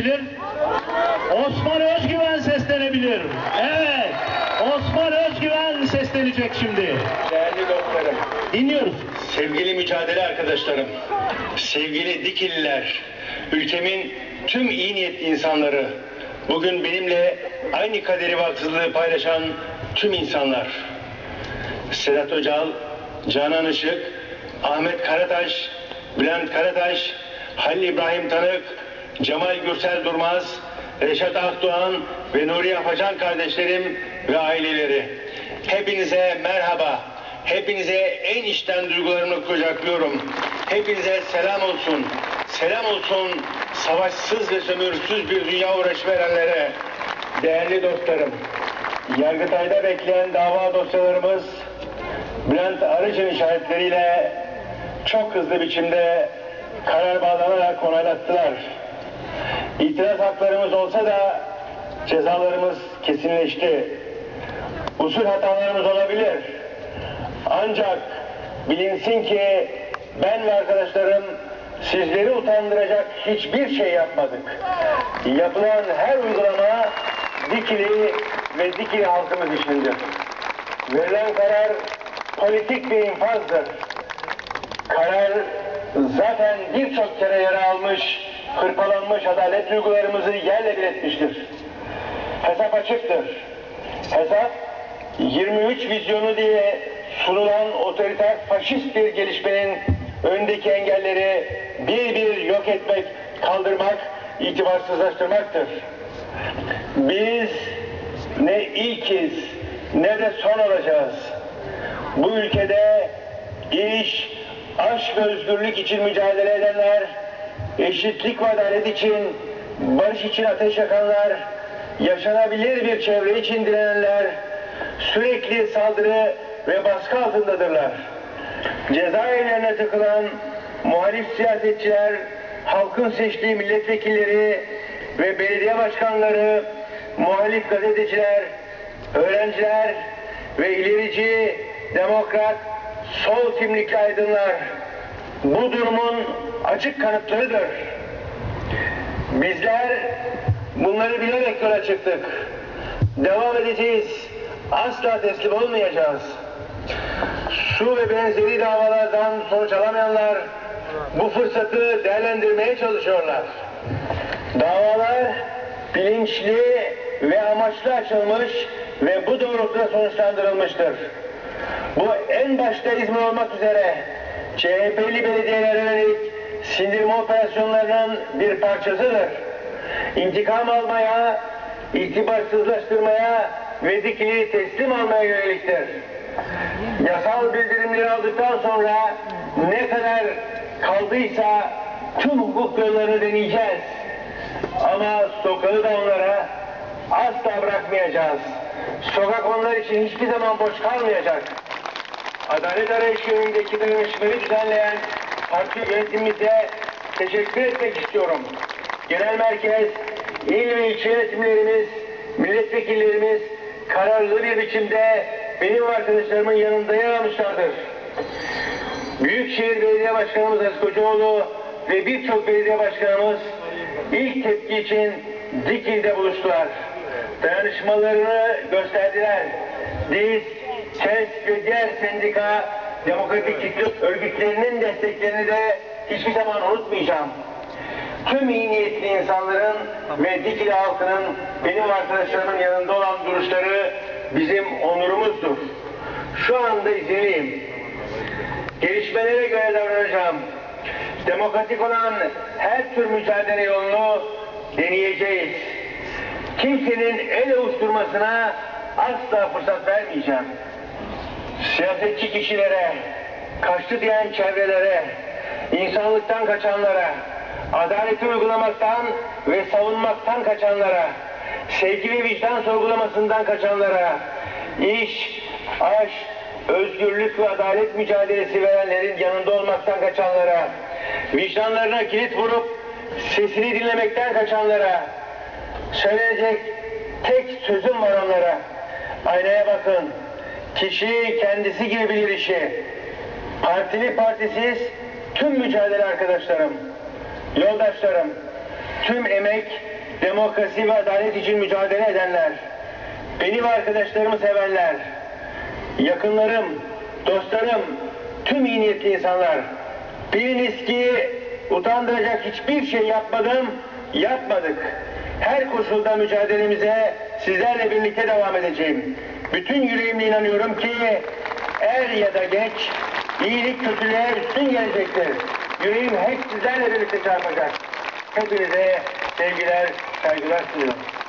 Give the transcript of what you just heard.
seslenebilir? Osman Özgüven seslenebilir. Evet. Osman Özgüven seslenecek şimdi. Değerli dostlarım, Dinliyoruz. sevgili mücadele arkadaşlarım, sevgili Dikililer, ülkemin tüm iyi niyetli insanları, bugün benimle aynı kaderi ve haksızlığı paylaşan tüm insanlar. Sedat Öcal, Canan Işık, Ahmet Karataş, Bülent Karataş, Halil İbrahim Tanık, Cemal Gürsel Durmaz, Reşat Akdoğan ve Nuriye Afacan kardeşlerim ve aileleri. Hepinize merhaba. Hepinize en içten duygularımı kucaklıyorum. Hepinize selam olsun. Selam olsun savaşsız ve sömürüsüz bir dünya uğraşı verenlere. Değerli dostlarım, Yargıtay'da bekleyen dava dosyalarımız Bülent Arıcı'nın işaretleriyle çok hızlı biçimde karar bağlanarak onaylattılar. İtiraz haklarımız olsa da cezalarımız kesinleşti. Usul hatalarımız olabilir. Ancak bilinsin ki ben ve arkadaşlarım sizleri utandıracak hiçbir şey yapmadık. Yapılan her uygulama Dikili ve Dikili halkımız içindir. Verilen karar politik bir infazdır. Karar zaten birçok kere yara almış, hırpalanmış adalet duygularımızı yerle bir etmiştir. Hesap açıktır. Hesap 23 vizyonu diye sunulan otoriter faşist bir gelişmenin öndeki engelleri bir bir yok etmek, kaldırmak, itibarsızlaştırmaktır. Biz ne ilkiz ne de son olacağız. Bu ülkede iş, aşk ve özgürlük için mücadele edenler, eşitlik ve adalet için, barış için ateş yakanlar, yaşanabilir bir çevre için direnenler, sürekli saldırı ve baskı altındadırlar. Cezaevlerine tıkılan muhalif siyasetçiler, halkın seçtiği milletvekilleri ve belediye başkanları, muhalif gazeteciler, öğrenciler ve ilerici, demokrat, sol kimlikli aydınlar bu durumun açık kanıtlarıdır. Bizler bunları bilerek yola çıktık. Devam edeceğiz. Asla teslim olmayacağız. Şu ve benzeri davalardan sonuç alamayanlar bu fırsatı değerlendirmeye çalışıyorlar. Davalar bilinçli ve amaçlı açılmış ve bu doğrultuda sonuçlandırılmıştır. Bu en başta İzmir olmak üzere CHP'li belediyelere yönelik sindirme operasyonlarının bir parçasıdır. İntikam almaya, itibarsızlaştırmaya ve dikili teslim almaya yöneliktir. Yasal bildirimleri aldıktan sonra ne kadar kaldıysa tüm hukuk yollarını deneyeceğiz. Ama sokağı da onlara asla bırakmayacağız. Sokak onlar için hiçbir zaman boş kalmayacak. Adalet arayışı yönündeki dayanışmayı düzenleyen parti yönetimimize teşekkür etmek istiyorum. Genel merkez, il ve ilçe yönetimlerimiz, milletvekillerimiz kararlı bir biçimde benim arkadaşlarımın yanında yer almışlardır. Büyükşehir Belediye Başkanımız Aziz Kocaoğlu ve birçok belediye başkanımız ilk tepki için Dikil'de buluştular. Dayanışmalarını gösterdiler. Biz, KES ve diğer sendika demokratik kitle örgütlerinin desteklerini de hiçbir zaman unutmayacağım. Tüm iyi niyetli insanların ve Dikili halkının benim arkadaşlarımın yanında olan duruşları bizim onurumuzdur. Şu anda izinliyim. Gelişmelere göre davranacağım. Demokratik olan her tür mücadele yolunu deneyeceğiz. Kimsenin el avuşturmasına asla fırsat vermeyeceğim. Siyasetçi kişilere, kaçtı diyen çevrelere, insanlıktan kaçanlara, adaleti uygulamaktan ve savunmaktan kaçanlara, sevgi ve vicdan sorgulamasından kaçanlara, iş, aşk, özgürlük ve adalet mücadelesi verenlerin yanında olmaktan kaçanlara, vicdanlarına kilit vurup sesini dinlemekten kaçanlara, söylenecek tek sözüm var onlara. Aynaya bakın. Kişi kendisi gibi bilir işi. Partili partisiz tüm mücadele arkadaşlarım, yoldaşlarım. tüm emek, demokrasi ve adalet için mücadele edenler, beni ve arkadaşlarımı sevenler, yakınlarım, dostlarım, tüm iyi niyetli insanlar. Biliniz ki utandıracak hiçbir şey yapmadım, yapmadık. Her koşulda mücadelemize sizlerle birlikte devam edeceğim. Bütün yüreğimle inanıyorum ki er ya da geç iyilik kötülüğe üstün gelecektir. Yüreğim hep sizlerle birlikte çarpacak. Hepinize sevgiler, saygılar sunuyorum.